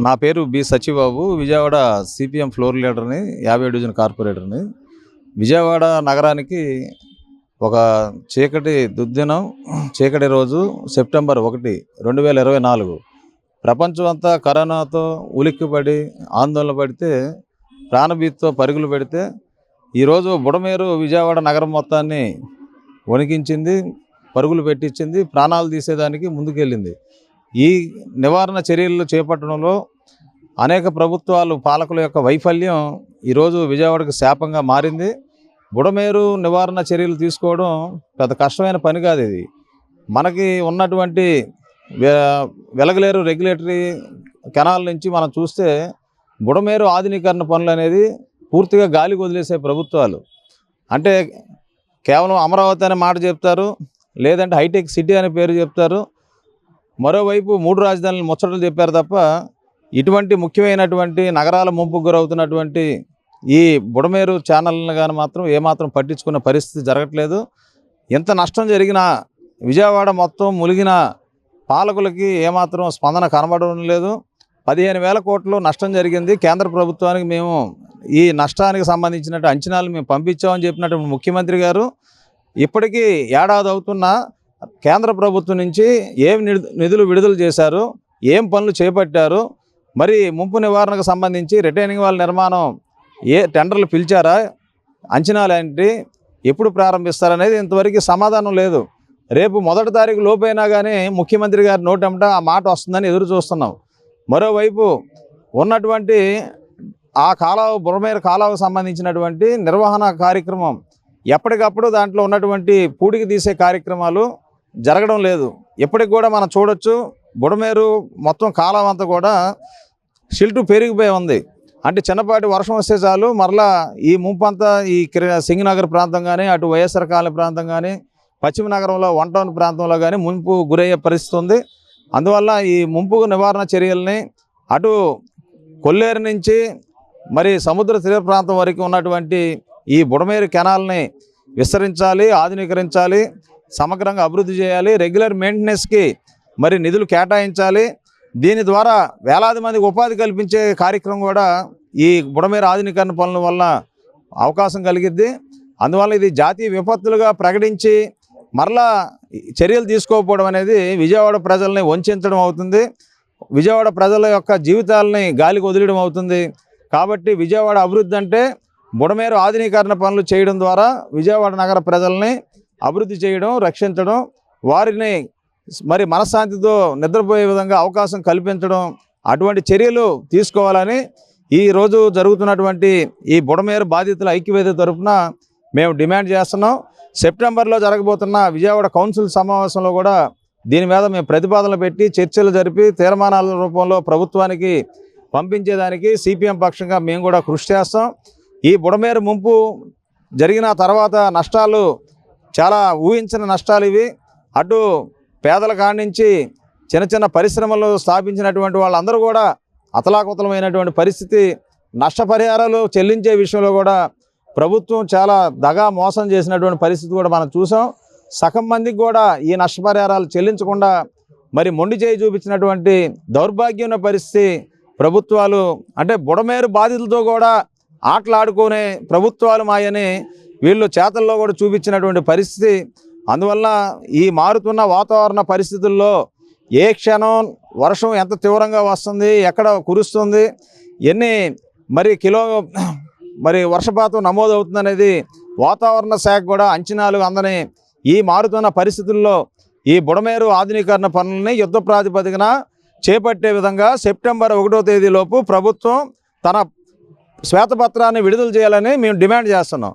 నా పేరు B Sachibabu Vijayawada CPM floor లీడర్ని యాభై డివిజన్ కార్పొరేటర్ని. విజయవాడ నగరానికి ఒక చీకటి దుర్దినం చీకటి రోజు సెప్టెంబర్ ఒకటి రెండు వేల ఇరవై నాలుగు. ప్రపంచం అంతా కరోనాతో ఉలిక్కిపడి ఆందోళన పడితే ప్రాణభీతితో పరుగులు పెడితే ఈరోజు బుడమేరు విజయవాడ నగరం మొత్తాన్ని వణికించింది పరుగులు పెట్టించింది ప్రాణాలు తీసేదానికి ముందుకెళ్ళింది. ఈ నివారణ చర్యలు చేపట్టడంలో అనేక ప్రభుత్వాలు పాలకుల యొక్క వైఫల్యం ఈరోజు విజయవాడకు శాపంగా మారింది. బుడమేరు నివారణ చర్యలు తీసుకోవడం పెద్ద కష్టమైన పని కాదు ఇది. మనకి ఉన్నటువంటి వెలగలేరు రెగ్యులేటరీ కెనాల్ నుంచి మనం చూస్తే బుడమేరు ఆధునీకరణ పనులు అనేది పూర్తిగా గాలి వదిలేసే ప్రభుత్వాలు. అంటే కేవలం అమరావతి అనే మాట చెప్తారు లేదంటే హైటెక్ సిటీ అనే పేరు చెప్తారు మరోవైపు మూడు రాజధానులు ముచ్చటలు చెప్పారు తప్ప ఇటువంటి ముఖ్యమైనటువంటి నగరాల ముంపుకు గురవుతున్నటువంటి ఈ బుడమేరు ఛానల్ని కానీ మాత్రం ఏమాత్రం పట్టించుకున్న పరిస్థితి జరగట్లేదు. ఎంత నష్టం జరిగినా విజయవాడ మొత్తం ములిగిన పాలకులకి ఏమాత్రం స్పందన కనబడడం లేదు. పదిహేను వేల కోట్లు నష్టం జరిగింది. కేంద్ర ప్రభుత్వానికి మేము ఈ నష్టానికి సంబంధించినట్టు అంచనాలు మేము పంపించామని చెప్పినటువంటి ముఖ్యమంత్రి గారు ఇప్పటికీ ఏడాది అవుతున్నా కేంద్ర ప్రభుత్వం నుంచి ఏం నిధు- నిధులు విడుదల చేశారు ఏం పనులు చేపట్టారు మరి ముంపు నివారణకు సంబంధించి రిటైనింగ్ వాళ్ళ నిర్మాణం ఏ టెండర్లు పిలిచారా అంచనాలు ఏంటి ఎప్పుడు ప్రారంభిస్తారనేది ఇంతవరకు సమాధానం లేదు. రేపు మొదటి తారీఖు లోపైనా కానీ ముఖ్యమంత్రి గారి నోటంట ఆ మాట వస్తుందని ఎదురు చూస్తున్నాం. మరోవైపు ఉన్నటువంటి ఆ కాలువ బురమేర కాలువకు సంబంధించినటువంటి నిర్వహణ కార్యక్రమం ఎప్పటికప్పుడు దాంట్లో ఉన్నటువంటి పూడికి తీసే కార్యక్రమాలు జరగడం లేదు. ఎప్పటికి కూడా మనం చూడొచ్చు బుడమేరు మొత్తం కాలం అంతా కూడా షిల్టు పెరిగిపోయి ఉంది. అంటే చిన్నపాటి వర్షం వస్తే చాలు మరలా ఈ ముంపంతా ఈ కిర- సింగనగర్ ప్రాంతం కానీ అటు వైఎస్ఆర్ కాలనీ ప్రాంతం కానీ పశ్చిమ నగరంలో వన్ టౌన్ ప్రాంతంలో కానీ ముంపు గురయ్యే పరిస్థితి ఉంది. అందువల్ల ఈ ముంపు నివారణ చర్యల్ని అటు కొల్లేరు నుంచి మరి సముద్ర తీర ప్రాంతం వరకు ఉన్నటువంటి ఈ బుడమేరు కెనాల్ని విస్తరించాలి ఆధునీకరించాలి. సమగ్రంగా అభివృద్ధి చేయాలి రెగ్యులర్ మెయింటెనెన్స్కి మరి నిధులు కేటాయించాలి. దీని ద్వారా వేలాది మందికి ఉపాధి కల్పించే కార్యక్రమం కూడా ఈ బుడమేరు ఆధునీకరణ పనుల వల్ల అవకాశం కలిగిద్ది. అందువల్ల ఇది జాతీయ విపత్తులుగా ప్రకటించి మరలా చర్యలు తీసుకోకపోవడం అనేది విజయవాడ ప్రజల్ని వంచడం అవుతుంది. విజయవాడ ప్రజల యొక్క జీవితాలని గాలికి వదిలేయడం అవుతుంది. కాబట్టి విజయవాడ అభివృద్ధి అంటే బుడమేరు ఆధునీకరణ పనులు చేయడం ద్వారా విజయవాడ నగర ప్రజల్ని అభివృద్ధి చేయడం రక్షించడం వారిని మరి మనశ్శాంతితో నిద్రపోయే విధంగా అవకాశం కల్పించడం అటువంటి చర్యలు తీసుకోవాలని ఈ రోజు జరుగుతున్నటువంటి ఈ బుడమేరు బాధితుల ఐక్యవేద తరఫున మేము డిమాండ్ చేస్తున్నాం. సెప్టెంబర్లో జరగబోతున్న విజయవాడ కౌన్సిల్ సమావేశంలో కూడా దీని మీద మేము ప్రతిపాదనలు పెట్టి చర్చలు జరిపి తీర్మానాల రూపంలో ప్రభుత్వానికి పంపించేదానికి సిపిఎం పక్షంగా మేము కూడా కృషి చేస్తాం. ఈ బుడమేరు ముంపు జరిగిన తర్వాత నష్టాలు చాలా ఊహించిన నష్టాలు ఇవి. అటు పేదల కాడి నుంచి చిన్న చిన్న పరిశ్రమలు స్థాపించినటువంటి వాళ్ళందరూ కూడా అతలాకుతలమైనటువంటి పరిస్థితి. నష్టపరిహారాలు చెల్లించే విషయంలో కూడా ప్రభుత్వం చాలా దగా మోసం చేసినటువంటి పరిస్థితి కూడా మనం చూసాం. సగం మందికి కూడా ఈ నష్టపరిహారాలు చెల్లించకుండా మరి మొండి చేయి చూపించినటువంటి దౌర్భాగ్యమైన పరిస్థితి ప్రభుత్వాలు అంటే బుడమేరు బాధితులతో కూడా ఆటలాడుకునే ప్రభుత్వాలు మాయని వీళ్ళు చేతల్లో కూడా చూపించినటువంటి పరిస్థితి. అందువల్ల ఈ మారుతున్న వాతావరణ పరిస్థితుల్లో ఏ క్షణం వర్షం ఎంత తీవ్రంగా వస్తుంది ఎక్కడ కురుస్తుంది ఎన్ని మరి కిలో మరి వర్షపాతం నమోదవుతుందనేది వాతావరణ శాఖ కూడా అంచనాలు అందని ఈ మారుతున్న పరిస్థితుల్లో ఈ బుడమేరు ఆధునీకరణ పనులని యుద్ధ ప్రాతిపదికన చేపట్టే విధంగా సెప్టెంబర్ ఒకటో తేదీలోపు ప్రభుత్వం తన శ్వేతపత్రాన్ని విడుదల చేయాలని మేము డిమాండ్ చేస్తున్నాం.